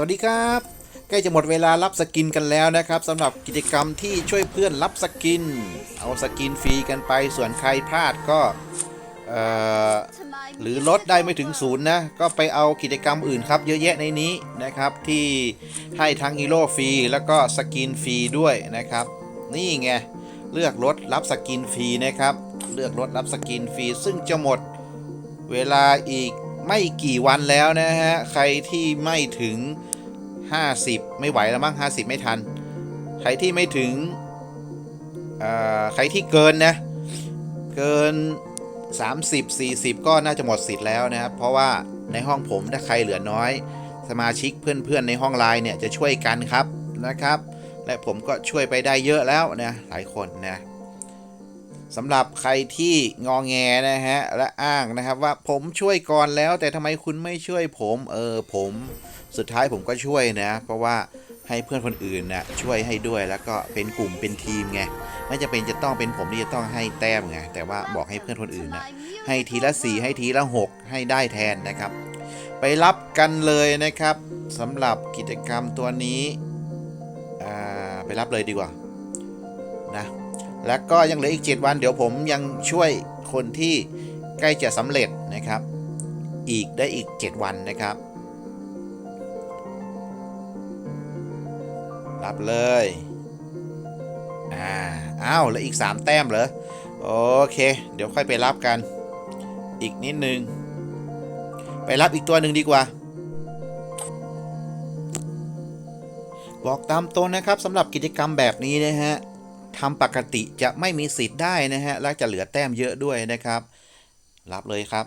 วัสดีครับใกล้จะหมดเวลารับสกินกันแล้วนะครับสำหรับกิจกรรมที่ช่วยเพื่อนรับสกิน เอาสกินฟรีกันไปส่วนใครพลาดก็หรือลดได้ไม่ถึงศูนย์นะ ก็ไปเอากิจกรรมอื่นครับ เยอะแยะในนี้นะครับที่ให้ทั้งฮีโร่ฟรีแล้วก็สกินฟรีด้วยนะครับ นี่ไงเลือกลดรับสกินฟรีนะครับ เลือกลดรับสกินฟรีซึ่งจะหมดเวลาอีกไม่กี่วันแล้วนะฮะ ใครที่ไม่ถึง 50 ไม่ไหวแล้วมั้ง50 ไม่ทัน ใครที่ไม่ถึงอ่อใครที่เกินนะ เกิน 30 40 ก็น่าจะหมดสิทธิ์แล้วนะครับ เพราะว่าในห้องผมถ้าใครเหลือน้อย สมาชิกเพื่อนๆในห้องไลน์เนี่ยจะช่วยกันครับนะครับ และผมก็ช่วยไปได้เยอะแล้วนะหลายคนนะ สำหรับใครที่งอแงนะฮะ และอ้างนะครับว่าผมช่วยก่อนแล้วแต่ทำไมคุณไม่ช่วยผม เออผมสุดท้ายผมก็ช่วยนะ เพราะว่าให้เพื่อนคนอื่นนะช่วยให้ด้วยแล้วก็เป็นกลุ่มเป็นทีมไงไม่จะเป็นจะต้องเป็นผมที่จะต้องให้แต้มไงแต่ว่าบอกให้เพื่อนคนอื่นนะให้ทีละ 4 ให้ทีละ 6 ให้ได้แทนนะครับ ไปรับกันเลยนะครับสำหรับกิจกรรมตัวนี้อ่าไปรับเลยดีกว่า แล้วก็ยังเหลืออีก 7 วัน เดี๋ยวผมยังช่วยคนที่ใกล้จะสำเร็จนะครับ อีกได้อีก 7 วันนะครับ รับเลยอ่าอ้าวแล้วอีก 3 แต้มเหรอ โอเค เดี๋ยวค่อยไปรับกัน อีกนิดนึง ไปรับอีกตัวหนึ่งดีกว่าบอกตามตรงนะครับสำหรับกิจกรรมแบบนี้นะฮะ ทำปกติจะไม่มีสิทธิ์ได้นะฮะ และจะเหลือแต้มเยอะด้วยนะครับ รับเลยครับ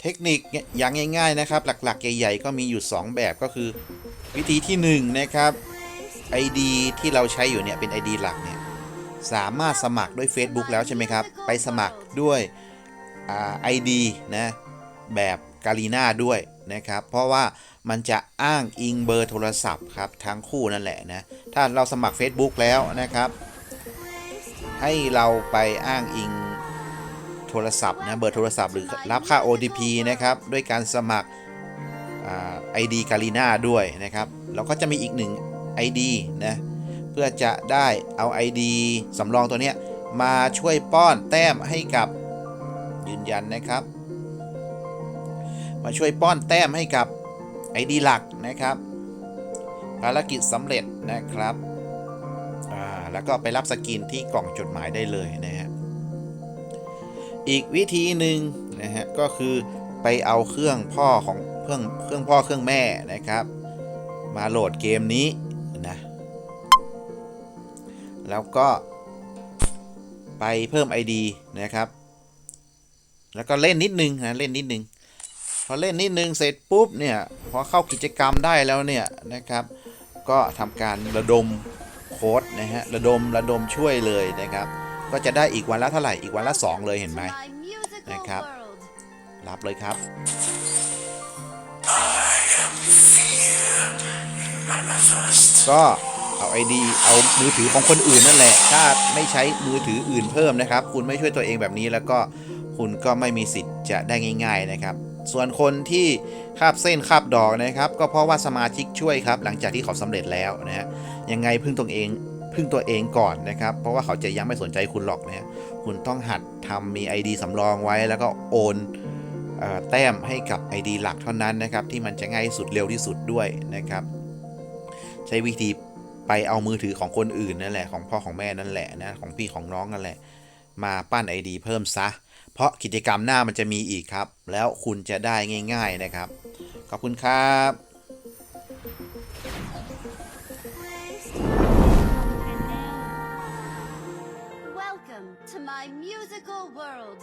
เทคนิคอย่างง่าย ๆนะครับ หลักๆ ใหญ่ ๆ ก็มีอยู่ 2 แบบก็คือ วิธีที่ 1 นะครับ ID ที่เราใช้อยู่เนี่ยเป็น ID หลักเนี่ยสามารถสมัครด้วย Facebook แล้วใช่ไหมครับ ไปสมัครด้วยไอ่า ID นะแบบกาลีนาด้วย นะครับ เพราะว่ามันจะอ้างอิงเบอร์โทรศัพท์ครับทั้งคู่นั่นแหละนะ ถ้าเราสมัคร Facebook แล้วนะครับ ให้เราไปอ้างอิงโทรศัพท์นะเบอร์โทรศัพท์หรือรับค่า OTP นะครับด้วยการสมัครไอดีกาลีนาด้วยนะครับเราก็จะมีอีกหนึ่ง ID นะเพื่อจะได้เอา ID สำรองตัวเนี้ยมาช่วยป้อนแต้มให้กับยืนยันนะครับ มาช่วยป้อนแต้มให้กับ ID หลักนะครับ ภารกิจสำเร็จนะครับแล้วก็ไปรับสกินที่กล่องจดหมายได้เลยนะฮะอีกวิธีหนึ่งนะฮะก็คือไปเอาเครื่องพ่อของเครื่องเครื่องพ่อเครื่องแม่นะครับ มาโหลดเกมนี้นะแล้วก็ไปเพิ่ม ID นะครับ แล้วก็เล่นนิดนึงนะเล่นนิดนึง พอเล่นนิดนึงเสร็จปุ๊บเนี่ยพอเข้ากิจกรรมได้แล้วเนี่ยนะครับ ก็ทำการระดมโค้ดนะฮะระดมระดมช่วยเลยนะครับ ก็จะได้อีกวันละเท่าไหร่อีกวันละ 2 เลยเห็นไหมนะครับ รับเลยครับ ก็เอา ID เอามือถือของคนอื่นนั่นแหละ ถ้าไม่ใช้มือถืออื่นเพิ่มนะครับ คุณไม่ช่วยตัวเองแบบนี้แล้วก็คุณก็ไม่มีสิทธิ์จะได้ง่าย ๆนะครับ ส่วนคนที่คาบเส้นคาบดอกนะครับ ก็เพราะว่าสมาชิกช่วยครับ หลังจากที่เขาสำเร็จแล้วนะฮะยังไงพึ่งตัวเองพึ่งตัวเองก่อนนะครับ เพราะว่าเขาจะยังไม่สนใจคุณหรอกนะฮะคุณต้องหัดทำมี ID สำรองไว้แล้วก็โอนเอ่อแต้มให้กับ ID หลักเท่านั้นนะครับ ที่มันจะง่ายสุดเร็วที่สุดด้วยนะครับ ใช้วิธีไปเอามือถือของคนอื่นนั่นแหละของพ่อของแม่นั่นแหละนะของพี่ของน้องนั่นแหละ มาปั้น ID เพิ่มซะ เพราะกิจกรรมหน้ามันจะมีอีกครับ แล้วคุณจะได้ง่าย ๆนะครับ ขอบคุณครับ Welcome to my musical world.